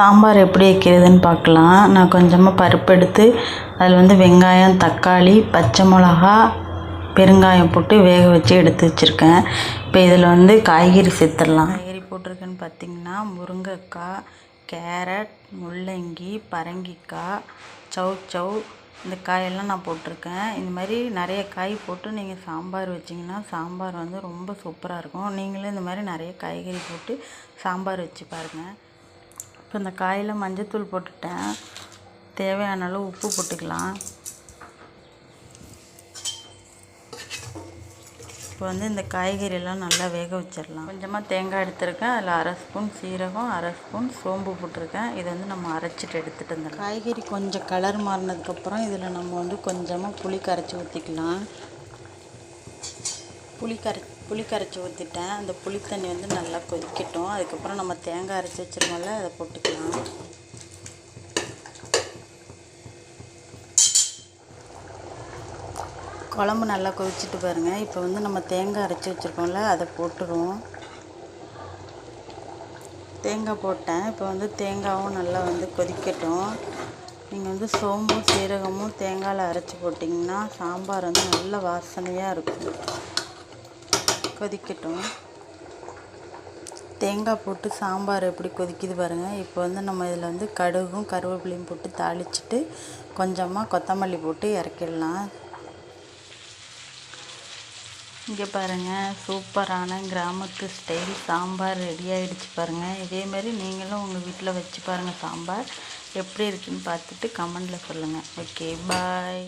சாம்பார் எப்படி வைக்கிறதுன்னு பார்க்கலாம். நான் கொஞ்சமாக பருப்பு எடுத்து அதில் வந்து வெங்காயம் தக்காளி பச்சை மிளகா பெருங்காயம் போட்டு வேக வச்சு எடுத்து வச்சுருக்கேன். இப்போ இதில் வந்து காய்கறி சேர்த்துடலாம். காய்கறி போட்டிருக்கேன்னு பார்த்தீங்கன்னா முருங்கைக்காய் கேரட் முள்ளங்கி பரங்கிக்காய் சௌசௌ இந்த காயெல்லாம் நான் போட்டிருக்கேன். இந்த மாதிரி நிறைய காய் போட்டு நீங்கள் சாம்பார் வச்சிங்கன்னா சாம்பார் வந்து ரொம்ப சூப்பராக இருக்கும். நீங்களும் இந்த மாதிரி நிறைய காய்கறி போட்டு சாம்பார் வச்சு பாருங்கள் இப்போ இந்த காயில் மஞ்சத்தூள் போட்டுட்டேன். தேவையான அளவு உப்பு போட்டுக்கலாம். இப்போ வந்து இந்த காய்கறியெல்லாம் நல்லா வேக வச்சிடலாம். கொஞ்சமாக தேங்காய் எடுத்திருக்கேன். அதில் அரை ஸ்பூன் சீரகம் அரை ஸ்பூன் சோம்பு போட்டிருக்கேன். இதை வந்து நம்ம அரைச்சிட்டு எடுத்துகிட்டு வந்துடலாம். காய்கறி கொஞ்சம் கலர் மாறினதுக்கப்புறம் இதில் நம்ம வந்து கொஞ்சமாக புளி கரைச்சி ஊற்றிக்கலாம் புளி கரை புளி கரைச்சி ஊற்றிட்டேன் அந்த புளி தண்ணி வந்து நல்லா கொதிக்கட்டும். அதுக்கப்புறம் நம்ம தேங்காய் அரைச்சி வச்சிருக்கோம்ல அதை போட்டுக்கலாம். குழம்பு நல்லா கொதிச்சுட்டு பாருங்கள் இப்போ வந்து நம்ம தேங்காய் அரைச்சி வச்சுருக்கோம்ல அதை போட்டுருவோம். தேங்காய் போட்டேன். இப்போ வந்து தேங்காயும் நல்லா வந்து கொதிக்கட்டும். நீங்கள் வந்து சோம்பும் சீரகமும் தேங்காயில் அரைச்சி போட்டிங்கன்னா சாம்பார் வந்து நல்ல வாசனையாக இருக்கும். கொதிக்கட்டும். தேங்காய் போட்டு சாம்பார் எப்படி கொதிக்குது பாருங்கள் இப்போ வந்து நம்ம இதில் வந்து கடுகும் கருவேப்பிலையும் போட்டு தாளிச்சிட்டு கொஞ்சமாக கொத்தமல்லி போட்டு இறக்கிடலாம். இங்கே பாருங்கள் சூப்பரான கிராமத்து ஸ்டைல் சாம்பார் ரெடி ஆகிடுச்சு பாருங்கள் இதேமாரி நீங்களும் உங்கள் வீட்டில் வச்சு பாருங்கள் சாம்பார். எப்படி இருக்குன்னு பார்த்துட்டு கமெண்டில் சொல்லுங்கள் ஓகே பாய்